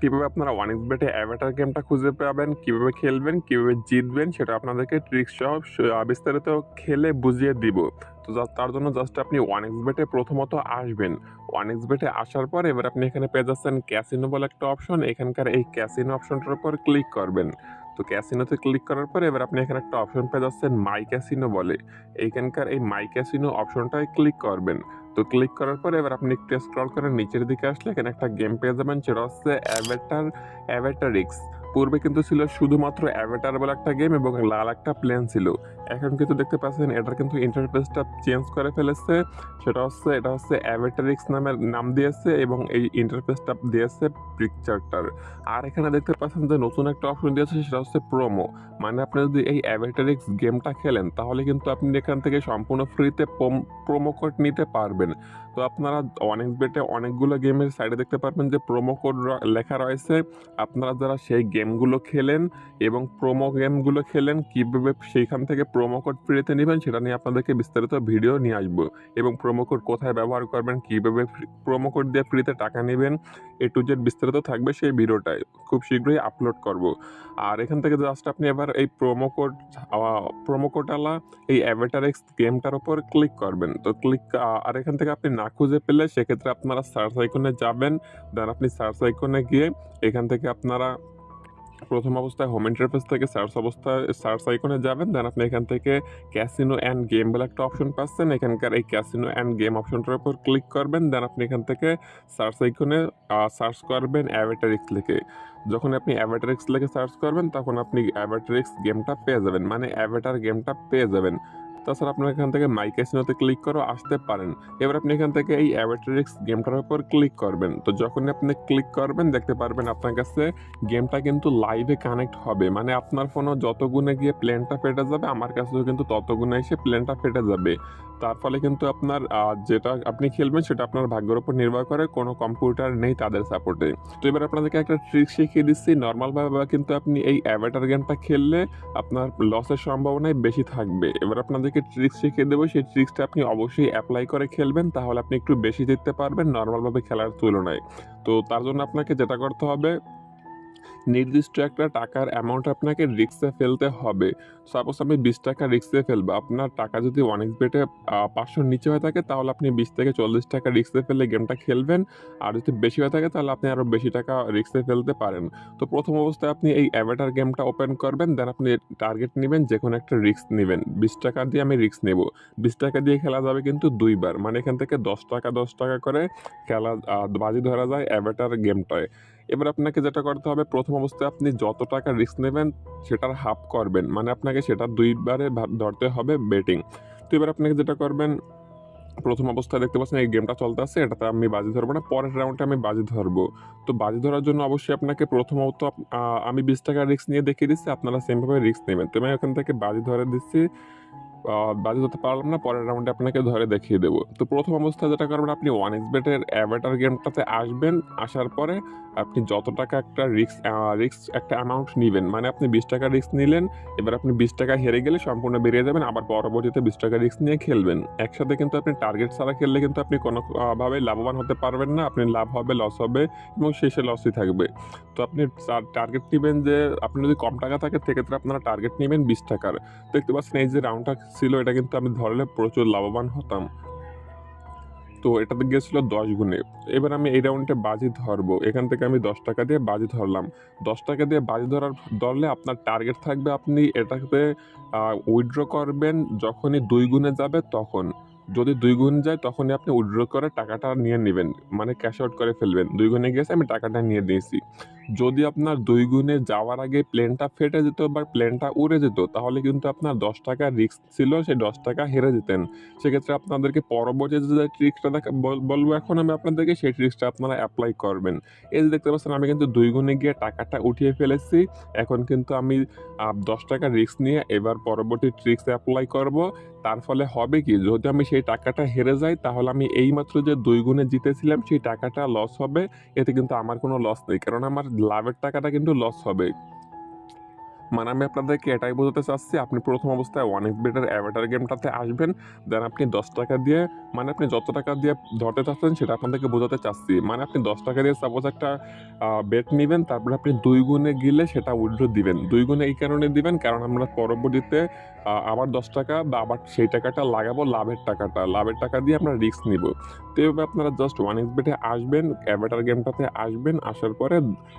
কীভাবে আপনারা ওয়ানিক্স বেটে অ্যাভাটার গেমটা খুঁজে পাবেন, কীভাবে খেলবেন, কীভাবে জিতবেন সেটা আপনাদেরকে ট্রিক্স সহ বিস্তারিত খেলে বুঝিয়ে দিব। তো তার জন্য জাস্ট আপনি ওয়ান এক্স বেটে প্রথমত আসবেন। ওয়ান এক্স বেটে আসার পর এবার আপনি এখানে পেয়ে যাচ্ছেন ক্যাসিনো বলে একটা অপশন। এখানকার এই ক্যাসিনো অপশনটার উপর ক্লিক করবেন। তো ক্যাসিনোতে ক্লিক করার পরে এবার আপনি এখানে একটা অপশন পেয়ে যাচ্ছেন মাই ক্যাসিনো বলে। এইখানকার এই মাই ক্যাসিনো অপশনটায় ক্লিক করবেন। তো ক্লিক করার পরে এবার আপনি একটু স্ক্রল করে নিচের দিকে আসলে এখানে একটা গেম পেয়ে যাবেন সেটা হচ্ছে অ্যাভেটার অ্যাভাটারিক্স। পূর্বে কিন্তু ছিল শুধুমাত্র অ্যাভাটার বলে একটা গেম এবং লাল একটা প্লেন ছিল। এখন কিন্তু দেখতে পাচ্ছেন এটার কিন্তু ইন্টারফেসটা চেঞ্জ করে ফেলেছে। সেটা হচ্ছে, এটা হচ্ছে অ্যাভাটারিক্স নামের নাম দিয়েছে এবং এই ইন্টারফেসটা দিয়েছে পিকচারটার। আর এখানে দেখতে পাচ্ছেন যে নতুন একটা অপশন দিয়েছে, সেটা হচ্ছে প্রোমো। মানে আপনি যদি এই অ্যাভাটারিক্স গেমটা খেলেন, তাহলে কিন্তু আপনি এখান থেকে সম্পূর্ণ ফ্রিতে প্রোমো কোড নিতে পারবেন। তো আপনারা অনেক বেটে অনেকগুলো গেমের সাইডে দেখতে পারবেন যে প্রোমো কোড লেখা রয়েছে। আপনারা যারা সেই গেমগুলো খেলেন এবং প্রোমো গেমগুলো খেলেন কীভাবে সেইখান থেকে প্রোমো কোড ফ্রিতে নিবেন সেটা নিয়ে আপনাদেরকে বিস্তারিত ভিডিও নিয়ে আসব। এবং প্রোমো কোড কোথায় ব্যবহার করবেন, কীভাবে প্রোমো কোড দিয়ে ফ্রিতে টাকা নিবেন এ টু জেড বিস্তারিত থাকবে সেই ভিডিওটায়। খুব শীঘ্রই আপলোড করব। আর এখান থেকে জাস্ট আপনি এবার এই প্রোমো কোড প্রোমো কোডওয়ালা এই অ্যাভেটার এক্স গেমটার উপর ক্লিক করবেন। তো ক্লিক আর এখান থেকে আপনি না খুঁজে পেলে সেক্ষেত্রে আপনারা সার্চ আইকনে যাবেন। দেন আপনি সার্চ আইকনে গিয়ে এখান থেকে আপনারা প্রথম অবস্থায় হোম ইন্টারফেস থেকে সার্চ অবস্থায় সার্চ আইকনে যাবেন। দেন আপনি এখান থেকে ক্যাসিনো অ্যান্ড গেম বলে একটা অপশন পাচ্ছেন। এখানকার এই ক্যাসিনো অ্যান্ড গেম অপশনটার উপর ক্লিক করবেন। দেন আপনি এখান থেকে সার্চ আইকনে সার্চ করবেন অ্যাভেটারিক্স লিখে। যখন আপনি অ্যাভেটারিক্স লিখে সার্চ করবেন, তখন আপনি অ্যাভেটারিক্স গেমটা পেয়ে যাবেন। মানে অ্যাভেটার গেমটা পেয়ে যাবেন। তাছাড়া আপনারা এখান থেকে মাই ক্লিক করো আসতে পারেন। এবার আপনি এখান থেকে এই অ্যাভাটারিক্স গেমটার উপর ক্লিক করবেন। তো যখনই আপনি ক্লিক করবেন, দেখতে পারবেন আপনার কাছে গেমটা কিন্তু লাইভে কানেক্ট হবে। মানে আপনার ফোনও যত গুণে গিয়ে প্লেনটা ফেটে যাবে, আমার কাছেও কিন্তু তত গুণে এসে প্লেনটা ফেটে যাবে। তার ফলে কিন্তু আপনার যেটা আপনি খেলবেন সেটা আপনার ভাগ্যের উপর নির্ভর করে। কোনো কম্পিউটার নেই তাদের সাপোর্টে। তো এবার আপনাদেরকে একটা ট্রিক শিখিয়ে দিচ্ছি। নরমালভাবে কিন্তু আপনি এই অ্যাভাটার গেমটা খেললে আপনার লসের সম্ভাবনাই বেশি থাকবে। এবার আপনাদেরকে ট্রিক্স শিখিয়ে দেবো সেই ট্রিক্সটা আপনি অবশ্যই অ্যাপ্লাই করে খেলবেন। তাহলে আপনি একটু বেশি জিততে পারবেন নর্মালভাবে খেলার তুলনায়। তো তার জন্য আপনাকে যেটা করতে হবে নির্দিষ্ট একটা টাকার অ্যামাউন্ট আপনাকে রিস্কে ফেলতে হবে। সাপোজ আমি ৳২০ রিস্কে ফেলব। আপনার টাকা যদি ওয়ানিক্স বেটে পাঁচশোর নিচে হয়ে থাকে তাহলে আপনি বিশ থেকে চল্লিশ টাকা রিক্সে ফেলে গেমটা খেলবেন। আর যদি বেশি হয়ে থাকে তাহলে আপনি আরও বেশি টাকা রিস্কে ফেলতে পারেন। তো প্রথম অবস্থায় আপনি এই অ্যাভাটার গেমটা ওপেন করবেন। দেন আপনি টার্গেট নিবেন যেকোনো একটা রিস্ক নিবেন। ৳২০ দিয়ে আমি রিস্ক নেব। ৳২০ দিয়ে খেলা যাবে কিন্তু দুইবার মানে এখান থেকে ৳১০, ৳১০ করে খেলা বাজি ধরা যায় অ্যাভাটার গেমটায়। এবার আপনাকে যেটা করতে হবে প্রথম অবস্থায় আপনি যত টাকা রিস্ক নেবেন, সেটার হাফ করবেন। মানে আপনাকে সেটা দুইবারে ধরতে হবে বেটিং। তো এবার আপনাকে যেটা করবেন, প্রথম অবস্থায় দেখতে পাচ্ছেন এই গেমটা চলতেছে এটাতে আমি বাজি ধরবো না। পরের রাউন্ডে আমি বাজি ধরবো। তো বাজি ধরার জন্য অবশ্যই আপনাকে প্রথমত আমি ৳২০ রিস্ক নিয়ে দেখিয়ে দিচ্ছি। আপনারা সেমভাবে রিস্ক নিবেন। তো আমি এখান থেকে বাজি ধরে দিচ্ছি। বাজি ধরতে পারলাম না। পরের রাউন্ডে আপনাকে ধরে দেখিয়ে দেব। তো প্রথম অবস্থায় যেটা করবেন আপনি ওয়ানিক্স বেটের অ্যাভাটার গেমটাতে আসবেন। আসার পরে আপনি যত টাকা একটা আ রিস্ক একটা অ্যামাউন্ট নিবেন। মানে আপনি ৳২০ রিস্ক নিলেন। এবার আপনি ৳২০ হেরে গেলে সম্পূর্ণ বেরিয়ে যাবেন। আবার পরবর্তীতে ৳২০ রিস্ক নিয়ে খেলবেন। একসাথে কিন্তু আপনি টার্গেট ছাড়া খেললে কিন্তু আপনি কোনোভাবে লাভবান হতে পারবেন না। আপনি লাভ হবে, লস হবে এবং শেষে লসই থাকবে। তো আপনি টার্গেট নেবেন যে আপনি যদি কম টাকা থাকে সেক্ষেত্রে আপনারা টার্গেট নিবেন ৳২০ র। দেখতে পাচ্ছেন এই যে রাউন্ডটা ছিল, এটা কিন্তু আমি ধরলে প্রচুর লাভবান হতাম। তো এটাতে গিয়েছিল ১০ গুণে। এবার আমি এই রাউন্ডে বাজি ধরবো। এখান থেকে আমি ৳১০ দিয়ে বাজি ধরলাম। ৳১০ দিয়ে বাজি ধরার ধরলে আপনার টার্গেট থাকবে আপনি এটাতে, আ উইথড্র করবেন যখনই দুই গুণে যাবে তখন। যদি দুই গুণ যায় তখনই আপনি উইথড্র করে টাকাটা নিয়ে নিবেন। মানে ক্যাশ আউট করে ফেলবেন। দুই গুণে গেছে আমি টাকাটা নিয়ে নিয়েছি। যদি আপনার দুই গুণে যাওয়ার আগে প্লেনটা ফেটে যেত বা প্লেনটা উড়ে যেত, তাহলে কিন্তু আপনার ৳১০ রিস্ক ছিল, সেই ৳১০ হেরে যেতেন। সেক্ষেত্রে আপনাদেরকে পরবর্তী যে ট্রিক্সটা দেখা, বল, বলব এখন আমি আপনাদেরকে, সেই ট্রিক্সটা আপনারা অ্যাপ্লাই করবেন। এই যে দেখতে পাচ্ছেন, আমি কিন্তু দুই গুণে গিয়ে টাকাটা উঠিয়ে ফেলেছি। এখন কিন্তু আমি দশ টাকা রিস্ক নিয়ে এবার পরবর্তী ট্রিক্স অ্যাপ্লাই করব। তার ফলে হবে কি, যদি আমি সেই টাকাটা হেরে যাই, তাহলে আমি এইমাত্র যে দুই গুণে জিতেছিলাম, সেই টাকাটা লস হবে। এতে কিন্তু আমার কোনো লস নেই। কারণ আমার লাভের টাকাটা কিন্তু লস হবে। মানে আমি আপনাদেরকে এটাই বোঝাতে চাচ্ছি, আপনি প্রথম অবস্থায় ওয়ান এক্স বেটের অ্যাভেটার গেমটাতে আসবেন দেন আপনি দশ টাকা দিয়ে মানে আপনি যত টাকা দিয়ে ধরতে চাচ্ছেন সেটা আপনাদেরকে বোঝাতে চাচ্ছি। মানে আপনি দশ টাকা দিয়ে সাপোজ একটা বেট নেবেন, তারপরে আপনি দুই গুণে গেলে সেটা উইড্রো দিবেন। দুই গুণে এই কারণে দিবেন, কারণ আমরা পরবর্তীতে আবার দশ টাকা বা আবার সেই টাকাটা লাগাবো লাভের টাকাটা। লাভের টাকা দিয়ে আমরা রিস্ক নিব। তো এইভাবে আপনারা জাস্ট ওয়ান এক্স বেটে আসবেন অ্যাভেটার গেমটাতে আসবেন, আসার পরে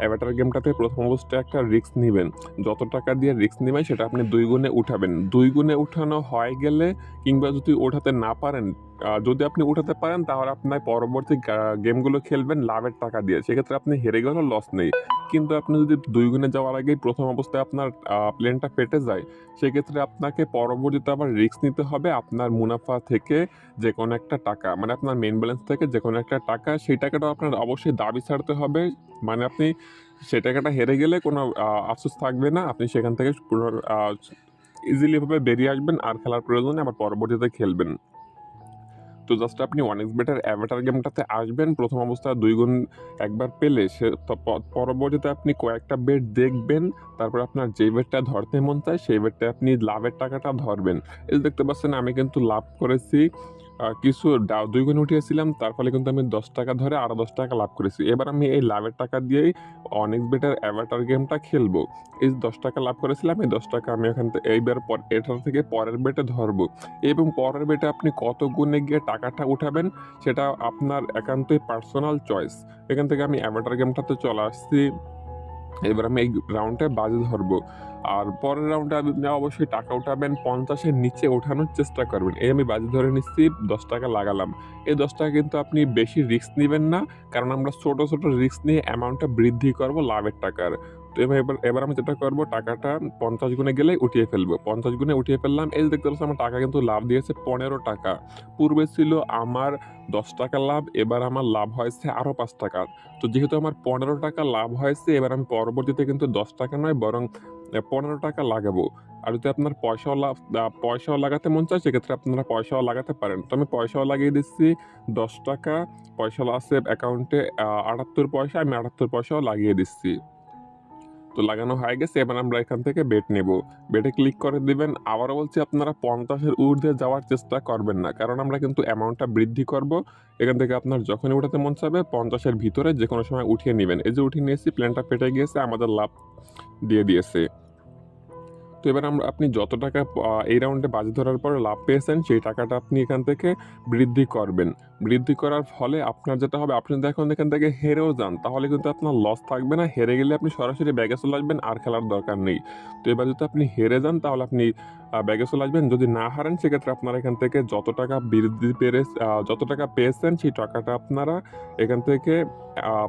অ্যাভেটার গেমটাতে প্রথম অবস্থায় একটা রিস্ক নেবেন। যত টাকা দিয়ে রিস্ক নেবেন, সেটা আপনি দুই গুণে উঠাবেন। দুই গুণে উঠানো হয়ে গেলে কিংবা যদি ওঠাতে না পারেন যদি আপনি উঠাতে পারেন, তাহলে আপনার পরবর্তী গেমগুলো খেলবেন, লাভের টাকা দিয়ে। সেক্ষেত্রে আপনি হেরে গেলেও লস নেই। কিন্তু আপনি যদি দুই গুণে যাওয়ার আগেই প্রথম অবস্থায় আপনার প্লেনটা ফেটে যায়, সেক্ষেত্রে আপনাকে পরবর্তীতে আবার রিস্ক নিতে হবে আপনার মুনাফা থেকে যে কোনো একটা টাকা। মানে আপনার মেন ব্যালেন্স থেকে যে কোনো একটা টাকা, সেই টাকাটা আপনার অবশ্যই দাবি ছাড়তে হবে। মানে আপনি সেই টাকাটা হেরে গেলে কোনো আফসোস থাকবে না। আপনি সেখান থেকে পুনর ইজিলি ভাবে বেরিয়ে আসবেন আর খেলার প্রয়োজনে আবার পরবর্তীতে খেলবেন। তো জাস্ট আপনি এক্স বেটার অ্যাভেটার গেমটাতে আসবেন। প্রথম অবস্থায় দুই গুণ একবার পেলে সে পরবর্তীতে আপনি কয়েকটা বেড দেখবেন। তারপর আপনার যে বেডটা ধরতে মন চায়, সেই বেডটা আপনি লাভের টাকাটা ধরবেন। এই দেখতে পাচ্ছেন আমি কিন্তু লাভ করেছি। কিছু দুই গুণ উঠিয়েছিলাম, তার ফলে কিন্তু আমি দশ টাকা ধরে আরও দশ টাকা লাভ করেছি। এবার আমি এই লাভের টাকা দিয়েই অনেক বেটার অ্যাভাটার গেমটা খেলব। এই দশ টাকা লাভ করেছিলাম, এই দশ টাকা আমি এখান থেকে, এইবার পর, এটার থেকে পরের বেটে ধরবো। এবং পরের বেটে আপনি কত গুণে গিয়ে টাকাটা উঠাবেন, সেটা আপনার একান্তই পার্সোনাল চয়েস এখান থেকে আমি অ্যাভাটার গেমটাতে চলে আসছি। এবার আমি এই রাউন্ডে বাজে ধরবো। আর পরের রাউন্ডে আপনি অবশ্যই টাকা উঠাবেন, পঞ্চাশের নিচে ওঠানোর চেষ্টা করবেন। এই আমি বাজে ধরে নিচ্ছি, দশ টাকা লাগালাম। এই দশ টাকা কিন্তু আপনি বেশি রিস্ক নেবেন না, কারণ আমরা ছোট ছোট রিস্ক নিয়ে অ্যামাউন্টটা বৃদ্ধি করব লাভের টাকার। তো এবার এবার এবার আমি যেটা করব, টাকাটা পঞ্চাশ গুণে গেলে উঠিয়ে ফেলব। পঞ্চাশ গুণে উঠিয়ে ফেললাম, এই দেখতে পাচ্ছি আমার টাকা কিন্তু লাভ দিয়েছে পনেরো টাকা। পূর্বে ছিল আমার দশ টাকা লাভ, এবার আমার লাভ হয়েছে আরও পাঁচ টাকা। তো যেহেতু আমার পনেরো টাকা লাভ হয়েছে, এবার আমি পরবর্তীতে কিন্তু দশ টাকা নয়, বরং পনেরো টাকা লাগাবো। আর যদি আপনার পয়সাও লাভ পয়সাও লাগাতে মন চায়, সেক্ষেত্রে আপনারা পয়সাও লাগাতে পারেন। তো আমি পয়সাও লাগিয়ে দিচ্ছি দশ টাকা, পয়সা আছে অ্যাকাউন্টে আটাত্তর পয়সা, আমি আটাত্তর পয়সাও লাগিয়ে দিচ্ছি। তো লাগানো হয়ে গেছে, এবার আমরা এখান থেকে বেট নেব। বেটে ক্লিক করে দিবেন, আবারও বলছি আপনারা পঞ্চাশের ঊর্ধ্বে যাওয়ার চেষ্টা করবেন না, কারণ আমরা কিন্তু অ্যামাউন্টটা বৃদ্ধি করব। এখান থেকে আপনার যখনই উঠাতে মন চাবে পঞ্চাশের ভিতরে যে কোনো সময় উঠিয়ে নেবেন। এই যে উঠিয়ে নিয়েছি প্ল্যানটা ফেটে গিয়েছে, আমাদের লাভ দিয়ে দিয়েছে। তো এবার আমরা, আপনি যত টাকা এই রাউন্ডে বাজি ধরার পর লাভ পেয়েছেন, সেই টাকাটা আপনি এখান থেকে বৃদ্ধি করবেন। বৃদ্ধি করার ফলে আপনার যেটা হবে, আপনি যদি এখন এখান থেকে হেরেও যান, তাহলে কিন্তু আপনার লস থাকবে না। হেরে গেলে আপনি সরাসরি ব্যাগে চলে আসবেন, আর খেলার দরকার নেই। তো এবার যদি আপনি হেরে যান, তাহলে আপনি ব্যাগে চলে আসবেন। যদি না হারেন, সেক্ষেত্রে আপনারা এখান থেকে যত টাকা বৃদ্ধি পেরে যত টাকা পেয়েছেন, সেই টাকাটা আপনারা এখান থেকে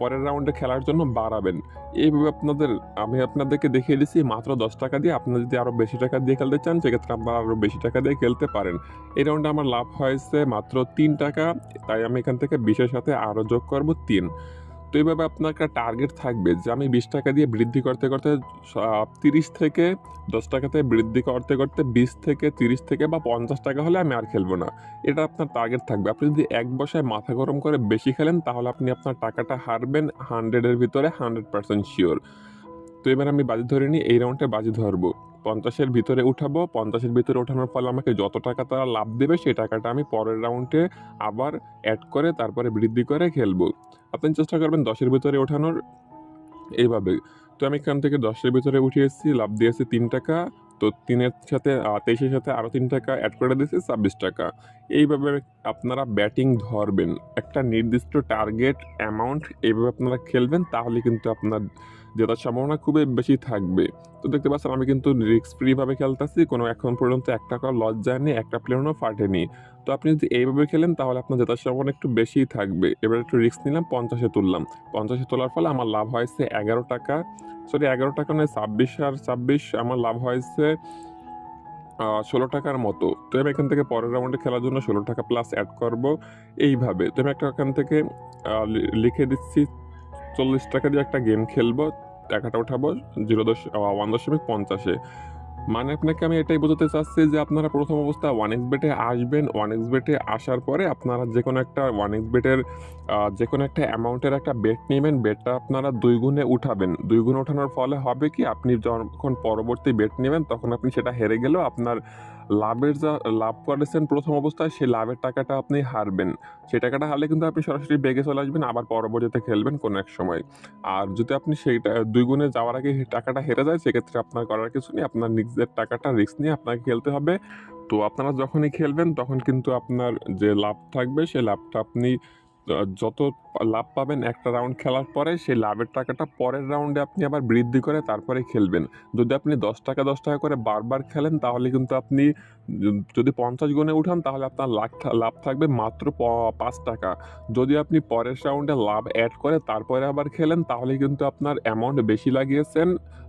পরের রাউন্ডে খেলার জন্য বাড়াবেন। এইভাবে আপনাদের, আমি আপনাদেরকে দেখিয়ে দিচ্ছি, মাত্র দশ টাকা দিয়ে আপনারা যদি আরও বেশি টাকা দিয়ে খেলতে চান, সেক্ষেত্রে আপনারা আরও বেশি টাকা দিয়ে খেলতে পারেন। এই রাউন্ডে আমার লাভ হয়েছে মাত্র তিন টাকা, তাই আমি এখান থেকে বিশের সাথে আরও যোগ করব তিন। তো এইভাবে আপনার একটা টার্গেট থাকবে যে আমি বিশ টাকা দিয়ে বৃদ্ধি করতে করতে তিরিশ থেকে দশ টাকাতে বৃদ্ধি করতে করতে বিশ থেকে তিরিশ থেকে বা পঞ্চাশ টাকা হলে আমি আর খেলব না। এটা আপনার টার্গেট থাকবে। আপনি যদি এক বসায় মাথা গরম করে বেশি খেলেন, তাহলে আপনি আপনার টাকাটা হারবেন হান্ড্রেডের ভিতরে হান্ড্রেড পার্সেন্ট শিওর তো এবার আমি বাজি ধরে নিই, এই রাউন্ডে বাজি ধরবো। পঞ্চাশের ভিতরে উঠাবো, পঞ্চাশের ভিতরে ওঠানোর ফলে আমাকে যত টাকা তারা লাভ দেবে, সেই টাকাটা আমি পরের রাউন্ডে আবার অ্যাড করে তারপরে বৃদ্ধি করে খেলব। আপনি চেষ্টা করবেন দশের ভিতরে ওঠানোর এইভাবে। তো আমি এখান থেকে দশের ভিতরে উঠে এসেছি, লাভ দিয়েছি তিন টাকা, তো তিনের সাথে তেইশের সাথে আরও তিন টাকা অ্যাড করে দিয়েছি, ছাব্বিশ টাকা। এইভাবে আপনারা ব্যাটিং ধরবেন। একটা নির্দিষ্ট টার্গেট অ্যামাউন্ট এইভাবে আপনারা খেলবেন, তাহলে কিন্তু আপনার জেতার সম্ভাবনা খুবই বেশি থাকবে। তো দেখতে পাচ্ছেন, আমি কিন্তু রিস্ক ফ্রিভাবে খেলতেছি, কোনো এখন পর্যন্ত এক টাকা লস যায়নি একটা প্লেয়ারও ফাটেনি। তো আপনি যদি এইভাবে খেলেন, তাহলে আপনার জেতার সম্ভাবনা একটু বেশিই থাকবে। এবার একটু রিস্ক নিলাম, পঞ্চাশে তুললাম। পঞ্চাশে তোলার ফলে আমার লাভ হয়েছে এগারো টাকা। সরি এগারো টাকা নয়, ছাব্বিশ আর ছাব্বিশ, আমার লাভ হয়েছে ষোলো টাকার মতো। তো আমি এখান থেকে পরের রাউন্ডে খেলার জন্য ষোলো টাকা প্লাস অ্যাড করব। এইভাবে। তো আমি একটা এখান থেকে লিখে দিচ্ছি, চল্লিশ টাকা দিয়ে একটা গেম খেলব। টাকাটা উঠাবো, জিরো দশ ওয়ান দশমিক পঞ্চাশে। মানে আপনাকে আমি এটাই বোঝাতে চাচ্ছি যে আপনারা প্রথম অবস্থায় ওয়ান এক্স বেটে আসবেন ওয়ান এক্স বেটে আসার পরে আপনারা যে কোনো একটা ওয়ান এক্স বেটের যে কোনো একটা অ্যামাউন্টের একটা বেট নেবেন বেটটা আপনারা দুই গুণে উঠাবেন। দুই গুণে ওঠানোর ফলে হবে কি, আপনি যখন পরবর্তী বেট নেবেন, তখন আপনি সেটা হেরে গেলেও আপনার লাভের যা, লাভ করেছেন প্রথম অবস্থায়, সেই লাভের টাকাটা আপনি হারবেন। সেই টাকাটা হারলে কিন্তু আপনি সরাসরি বেগে চলে আসবেন, আবার পরবর্তীতে খেলবেন কোনো এক সময়। আর যদি আপনি সেইটা দুই গুণে যাওয়ার আগে টাকাটা হেরে যায়, সেক্ষেত্রে আপনার করার কিছু নেই, আপনার নিজের টাকাটা রিস্ক নিয়ে আপনাকে খেলতে হবে। তো আপনারা যখনই খেলবেন, তখন কিন্তু আপনার যে লাভ থাকবে, সেই লাভটা আপনি যত লাভ পাবেন একটা রাউন্ড খেলার পরে, সেই লাভের টাকাটা পরের রাউন্ডে আপনি আবার বৃদ্ধি করে তারপরে খেলবেন। যদি আপনি দশ টাকা দশ টাকা করে বারবার খেলেন, তাহলে কিন্তু আপনি যদি পঞ্চাশ গুণে উঠান, তাহলে আপনার লাভ লাভ থাকবে মাত্র পাঁচ টাকা। যদি আপনি পরের রাউন্ডে লাভ অ্যাড করে তারপরে আবার খেলেন, তাহলে কিন্তু আপনার অ্যামাউন্ট বেশি লাগিয়েছেন,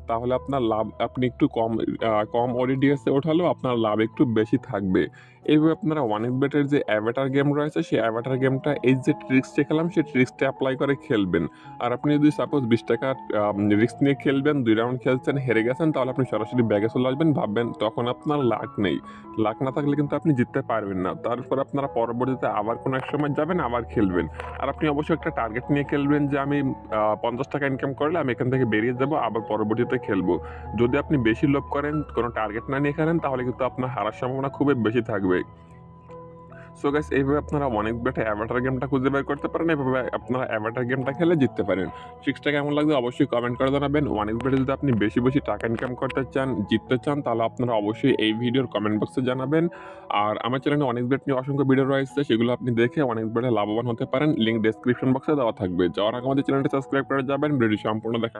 তাহলে আপনার লাভ আপনি একটু কম কম ওডিডিএসে ওঠালেও আপনার লাভ একটু বেশি থাকবে। এইভাবে আপনারা ওয়ান বেটের যে অ্যাভাটার গেম রয়েছে, সেই অ্যাভাটার গেমটা এই যে ট্রিক্স শেখালাম সেই ট্রিক্সটা অ্যাপ্লাই করে খেলবেন। আর আপনি যদি সাপোজ বিশ টাকা রিস্ক নিয়ে খেলবেন, দুই রাউন্ড খেলছেন, হেরে গেছেন, তাহলে আপনি সরাসরি ব্যাগে চলে আসবেন, ভাববেন তখন আপনার লাক নেই। লাক না থাকলে কিন্তু আপনি জিততে পারবেন না। তারপর আপনারা পরবর্তীতে আবার কোনো এক সময় যাবেন, আবার খেলবেন। আর আপনি অবশ্যই একটা টার্গেট নিয়ে খেলবেন যে, আমি পঞ্চাশ টাকা ইনকাম করলে আমি এখান থেকে বেরিয়ে যাব, আবার পরবর্তীতে খেলব। যদি আপনি বেশি লোভ করেন, কোনো টার্গেট না নিয়ে খেলেন, তাহলে কিন্তু আপনার হারার সম্ভাবনা খুবই বেশি থাকবে। সো গাইস এইভাবে আপনারা অনেক বেটা অ্যাভাটার গেমটা খুঁজে বের করতে পারেন, এইভাবে আপনারা অ্যাভাটার গেমটা খেলে জিততে পারেন। ট্রিক্সটা কেমন লাগবে অবশ্যই কমেন্ট করে জানাবেন। অনেক বেটে যদি আপনি বেশি বেশি টাকা ইনকাম করতে চান, জিততে চান, তাহলে আপনারা অবশ্যই এই ভিডিওর কমেন্ট বক্সে জানাবেন। আর আমার চ্যানেলে অনেক বেট নিয়ে অসংখ্য ভিডিও রয়েছে, সেগুলো আপনি দেখে অনেক বেটে লাভবান হতে পারেন। লিঙ্ক ডেসক্রিপশন বক্সে দেওয়া থাকবে। যাওয়ার আগে আমাদের চ্যানেলটা সাবস্ক্রাইব করে যাবেন ভিডিও সম্পূর্ণ দেখা